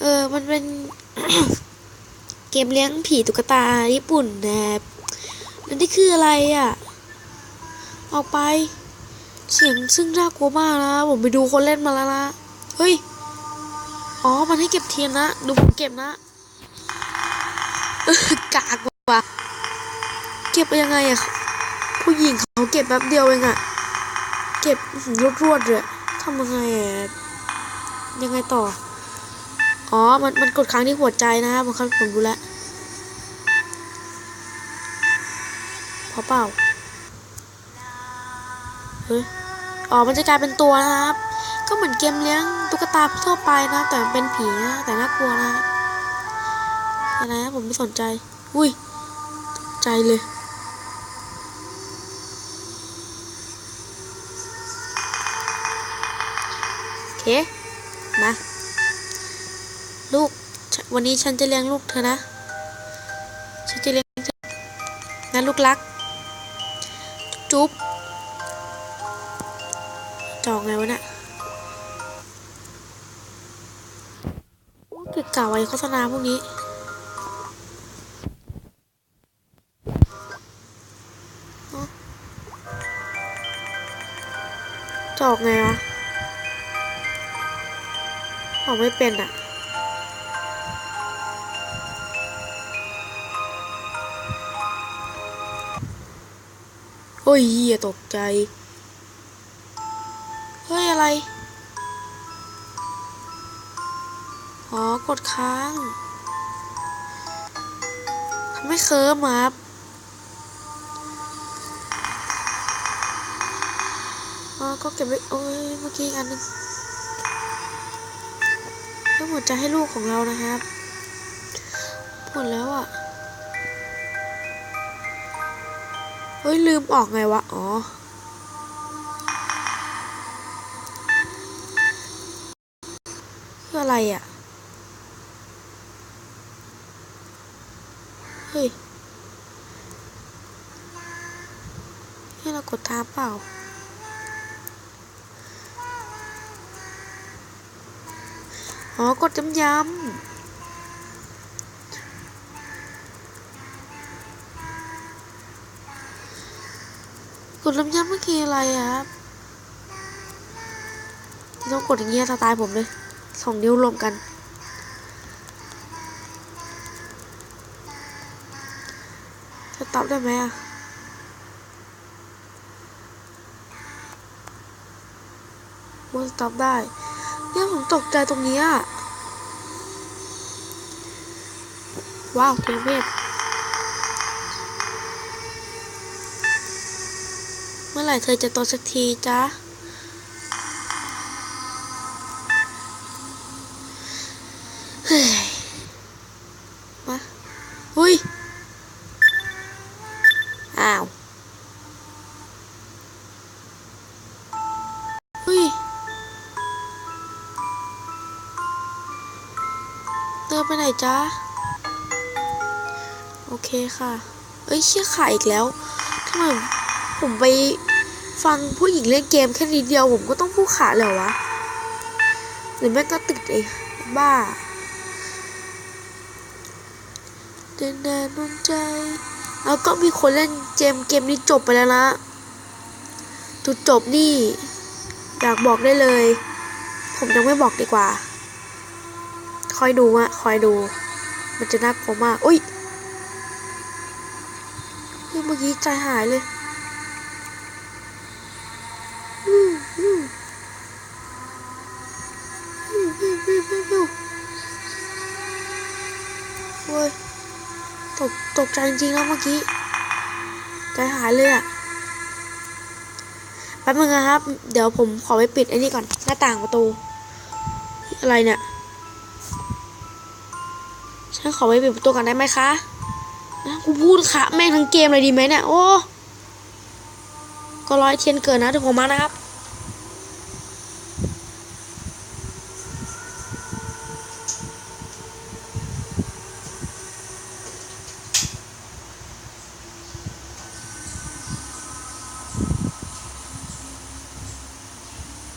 เออมันเป็นเกมเลี้ยงผีตุ๊กตาญี่ปุ่นนะครับแล้วนี่คืออะไรอะ ออกไป เสียงซึ่งน่ากลัวมากนะ ผมไปดูคนเล่นมาแล้วนะ เฮ้ย อ๋อ มันให้เก็บเทียนนะ ดูผมเก็บนะ กากว่ะ เก็บยังไงอะผู้หญิงเขาเก็บแป๊บเดียวเองอะเก็บรวดรวดๆเลยทำยังไงอะยังไงต่อ อ๋อ มันมันกดค้างที่หัวใจนะครับผมครับผมรู้แล้วพอเปล่า เฮ้ย อ๋อ มันจะกลายเป็นตัวนะครับ ก็เหมือนเกมเลี้ยงตุ๊กตาทั่วไปนะ แต่มันเป็นผีนะ แต่น่ากลัวนะอะไรนะผมไม่สนใจ อุ้ย ใจเลยโอเค มา ลูก วันนี้ฉันจะเลี้ยงลูกเธอนะ ฉันจะเลี้ยงเธอนะลูกรัก จุ๊บจองไงวะเนี่ยเกิดกล่าไว้โฆษณาพวกนี้ จอกไงวะออกไม่เป็นอะ โอ้ยเหี้ยตกใจ เฮ้ย อะไร อ๋อ กดค้างทำให้เคิร์มครับอ๋อ ก็เก็บไว้ โอ้ย เมื่อกี้อันนึงเรื่องหัวใจให้ลูกของเรานะครับ หมดแล้วอะ เฮ้ย ลืมออกไงวะ อ๋อ คืออะไรอะ เฮ้ยให้เรากดท้าเปล่าอ๋อกดย้ำย้ กดย้ำย้ำเมื่อกี้อะไรครับที่ต้องกดอย่างเงี้ยสไตล์ผมเลยสองนิ้วรวมกัน จะตอบได้ไหมอะว่าสต็อปได้ เนี่ยผมตกใจตรงนี้ยว้าวเทเวศเมื่ อไหร่เธอจะโตสักทีจ๊ะ เฮ้ย มาหุยอ้าวหุยเดินไปไหนจ๊ะ โอเคค่ะ เอ้ยเชี่ยขาอีกแล้วทำไมผมผมไป ฟังผู้หญิงเล่นเกมแค่นิดเดียวผมก็ต้องพูดขาเลยเหรอวะหรือแม่งก็ติดไอ้บ้าเดินเดินนนใจแล้วก็มีคนเล่นเกมเกมนี้จบไปแล้วนะจุดจบนี่ อยากบอกได้เลย ผมยังไม่บอกดีกว่า คอยดูอะคอยดู มันจะน่ากลัวมาก อุ้ยเฮ้ยเมื่อกี้ใจหายเลยอืมอืมอื มอืมอืมอืมอืมโอ้ยตกตกใจจริงๆแล้วเมื่อกี้ใจหายเลยอะแป๊บนึงนะครับ เดี๋ยวผมขอไปปิดไอ้นี่ก่อน หน้าต่างประตู อะไรเนี่ย ฉันขอไปปิดประตูก่อนได้ไหมคะนะกูพูดค่ะแม่งทั้งเกมเลยดีไหมเนี่ย โอ้ ก็ร้อยเทียนเกินนะถึงผมมานะครับ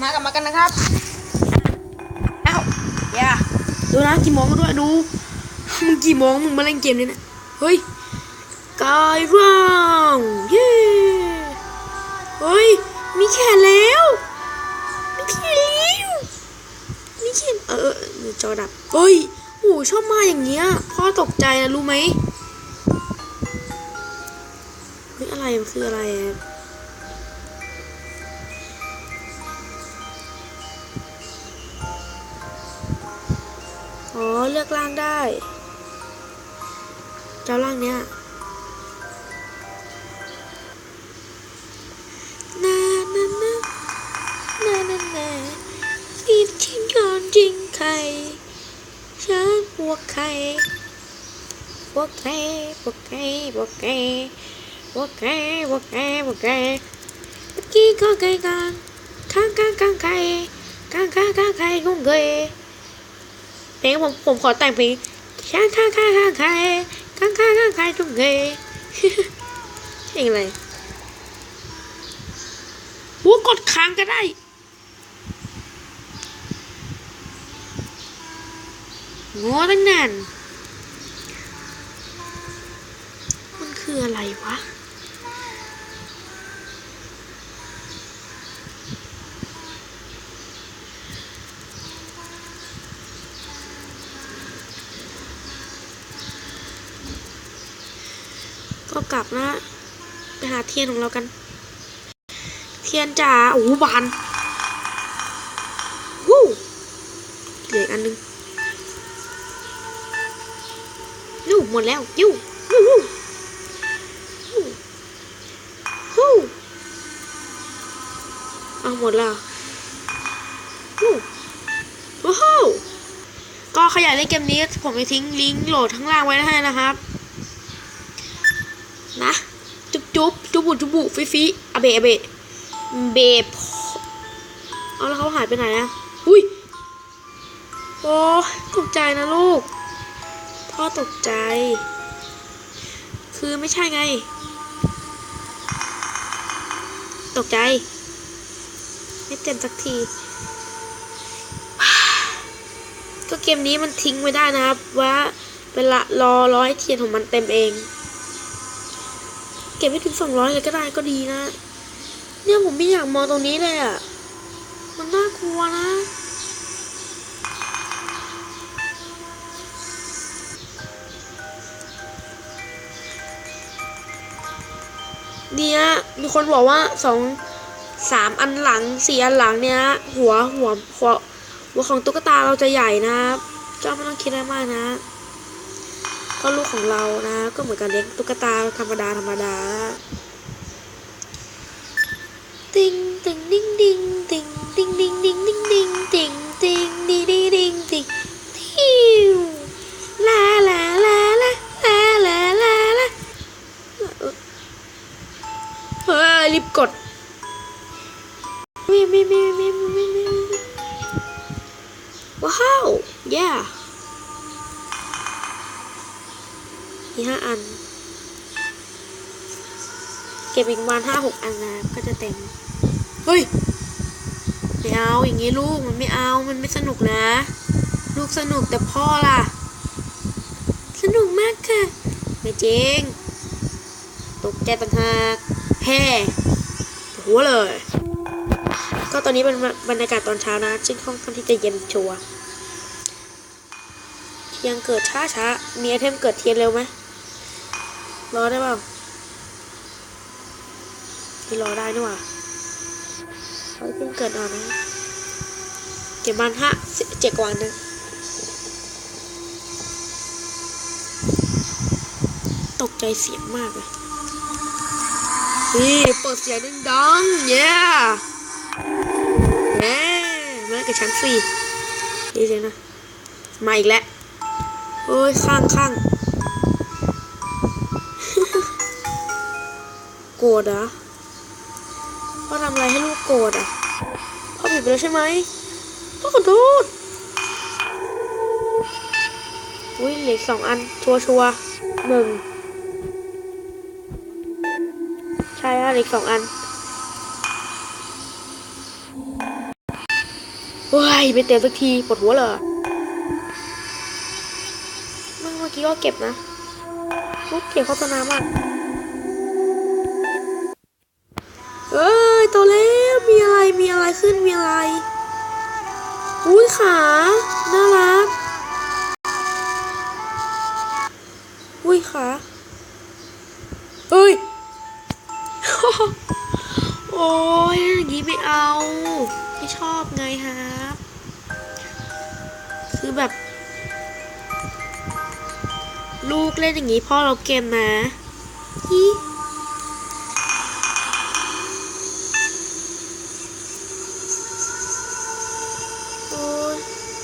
มากลับมากันนะ ครับอ้าวอย่าดูนะกี่โมงด้วยดูมึงกี่โมงมึงมาเล่นเกมนี้เนี่ยเฮ้ยกายร่างเย้เฮ้ยมีแขนแล้วมีแขนแล้วมีแขนเออเออเออจอดับเฮ้ยโอ้ชอบมาอย่างเงี้ยพ่อตกใจนะรู้ไหมเฮ้ยอะไรมันคืออะไร อ๋อ เลือกร่างได้ เจ้าร่างเนี้ยนานานานานานารีบทิ้งก่อนจริงใครฉันบวกใครบวกใครบวกใครบวกใครบวกใครบวกใครบวกใครเมื่อกี้ก็ไกลกลางข้างข้างข้างใครข้างข้างข้างใครคงเคย เพลงผมผมขอแต่งเพลงข้างข้างข้างข้างใครข้างข้างข้างใครทุกเงเพลงอะไรหัวกดค้างก็ได้งอตั้งนานมันคืออะไรวะ ก็กลับนะไปหาเทียนของเรากัน เทียนจ๋าโอ้โหบานวู้เหลืออกอันหนึงยู่หมดแล้วยู่ยูยูยูฮู้เอาหมดแล้ววู้ว้าวก็ขยายเล่นเกมนี้ผมจะทิ้งลิงก์โหลดข้างล่างไว้ให้นะครับ นะ จุ๊บจุ๊บจุบุจุบุฟิฟิอเบอเบเบเอาแล้วเขาหายไปไหนอะอุ้ยโอ้ตกใจนะลูก พ่อตกใจ คือไม่ใช่ไง ตกใจ ไม่เต็มสักที ก็เกมนี้มันทิ้งไว้ได้นะครับ ว่าเวลารอร้อยเทียนของมันเต็มเอง เก็บให้ถึงสองร้อยเลยก็ได้ก็ดีนะ เนี่ยผมไม่อยากมองตรงนี้เลยอะ มันน่ากลัวนะเนี่ยมีคนบอกว่าสองสามอันหลังสี่อันหลังเนี่ยหัวหัวหัวหัวของตุ๊กตาเราจะใหญ่นะก็ไม่ต้องคิดอะไรมากนะ ก็ลูกของเรานะ ก็เหมือนกับเลี้ยงตุ๊กตาธรรมดาธรรมดาติงติงดิงดิงติงดิงดิงดิงดิงดิงติงติงดิดิดิงติงทิวลาลาลาลาลาลาลาลาเฮ้ยรีบกดมีมีมีมีมีมีมีว้าว yeah มีห้าอัน เก็บอีกประมาณห้าหกอันนะก็จะเต็ม เฮ้ย ไม่เอาอย่างงี้ลูกมันไม่เอา มันไม่สนุกนะ ลูกสนุกแต่พ่อล่ะ สนุกมากค่ะ ไม่จริง ตกใจต่างหากแฮ่หัวเลย ก็ตอนนี้เป็นบรรยากาศตอนเช้านะซึ่งค่อนข้างที่จะเย็นชัวร์เทียงเกิดช้าช้าๆมีไอเทมเกิดเทียนเร็วไหม รอได้ป่าไม่รอได้นี่หว่าเขาเพิ่งเกิดนอนนะเก็บมันห้าเจ็ดว่านึงตกใจเสียงมากเลยนี่เปิดเสียงดังๆเย้แหม่มากับฉันสิดีจังนะ มาอีกแล้วเอ้ยข้างข้าง โกรธเหรอพ่อทำอะไรให้ลูกโกรธอะพ่อผิดไปแล้วใช่ไหมพ่อขอโทษอุ้ยเหลืออกสองอันชัวชัวหนึ่งใช่ฮะเหลืออกสองอันว้ายไม่เต็มสักทีปวดหัวเลยเมื่อกี้ก็เก็บนะลูกเก็บโฆษณามาก ตัวเล็กมีอะไรมีอะไรขึ้นมีอะไรอุ้ยขาน่ารักอุ้ยขาเอ้ยโอ้ยอย่างนี้ไม่เอา ไม่ชอบไงฮะคือแบบ ลูกเล่นอย่างนี้พ่อเราเกมนะฮี่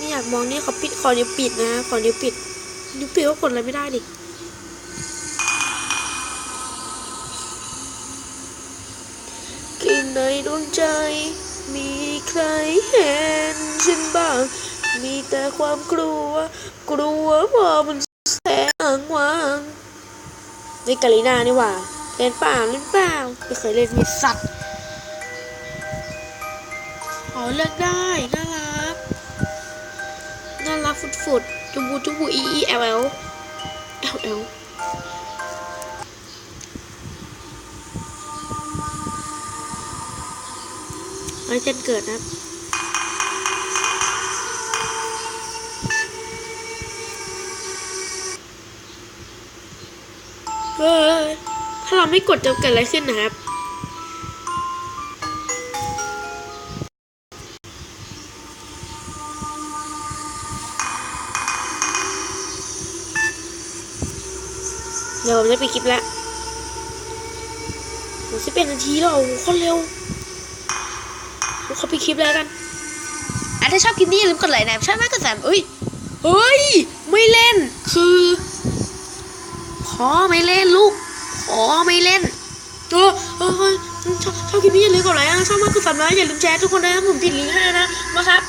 ไม่อยากมองนี่เขาปิดขอนิ้วปิดนะขอนิ้วปิดนิ้วปิดก็กดอะไรไม่ได้ดิกินในดวงใจ มีใครเห็นฉันบ้าง มีแต่ความกลัว กลัวว่ามันแสงวางนี่กาลินานี่หว่าเล่นเปล่าเล่นเปล่าไม่เคยเล่นมีสัตว์อ๋อเลือกได้น่า น่ารักฟุดฟุดจุบูจุบูอีอีเอลเอลเอลเอลไว้เจนเกิดนะครับเฮ้ยถ้าเราไม่กดจะเกิดอะไรขึ้นนะครับ เดี๋ยวผมจะไปดคลิปแล้วโหสิบเอ็ดนาทีแล้วโอ้โหโคนเร็วผมขอไปดคลิปแล้วกันอะถ้าชอบคลิปนี้อย่าลืมกดไลค์นะชอบมากกดสั่นเอ้ยเฮ้ย ไม่เล่น คือ ขอไม่เล่นลูก ขอไม่เล่นเออเออเออชอบชอบคลิปนี้อย่าลืมกดไลค์นะชอบมากกดซับนะอย่าลืมแชร์ทุกคนนะผมติดลิงก์ให้นะมาครับ